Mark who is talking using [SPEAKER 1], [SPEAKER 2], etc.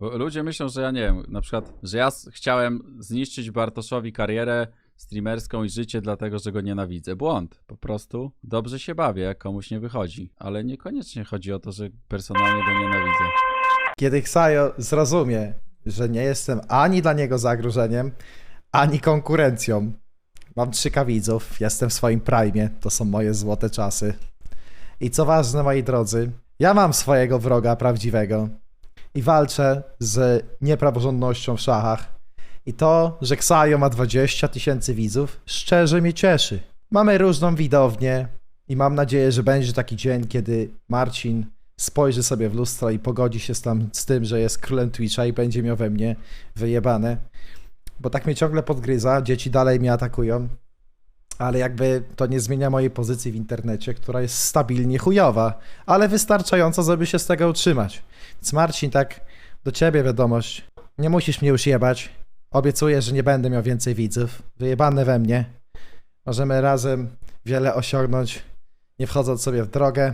[SPEAKER 1] Bo ludzie myślą, że ja nie wiem, na przykład, że ja chciałem zniszczyć Bartoszowi karierę streamerską i życie dlatego, że go nienawidzę. Błąd. Po prostu dobrze się bawię, jak komuś nie wychodzi. Ale niekoniecznie chodzi o to, że personalnie go nienawidzę.
[SPEAKER 2] Kiedy Xayo zrozumie, że nie jestem ani dla niego zagrożeniem, ani konkurencją. Mam trzyka widzów, jestem w swoim prime, to są moje złote czasy. I co ważne, moi drodzy, ja mam swojego wroga prawdziwego i walczę z niepraworządnością w szachach. I to, że Xayo ma 20 tysięcy widzów, szczerze mnie cieszy. Mamy różną widownię i mam nadzieję, że będzie taki dzień, kiedy Marcin spojrzy sobie w lustro i pogodzi się z, tam, z tym, że jest królem Twitcha i będzie miał we mnie wyjebane. Bo tak mnie ciągle podgryza, dzieci dalej mnie atakują, ale jakby to nie zmienia mojej pozycji w internecie, która jest stabilnie chujowa, ale wystarczająco, żeby się z tego utrzymać. Więc Marcin, tak do ciebie wiadomość. Nie musisz mnie już jebać. Obiecuję, że nie będę miał więcej widzów. Wyjebane we mnie. Możemy razem wiele osiągnąć, nie wchodząc sobie w drogę.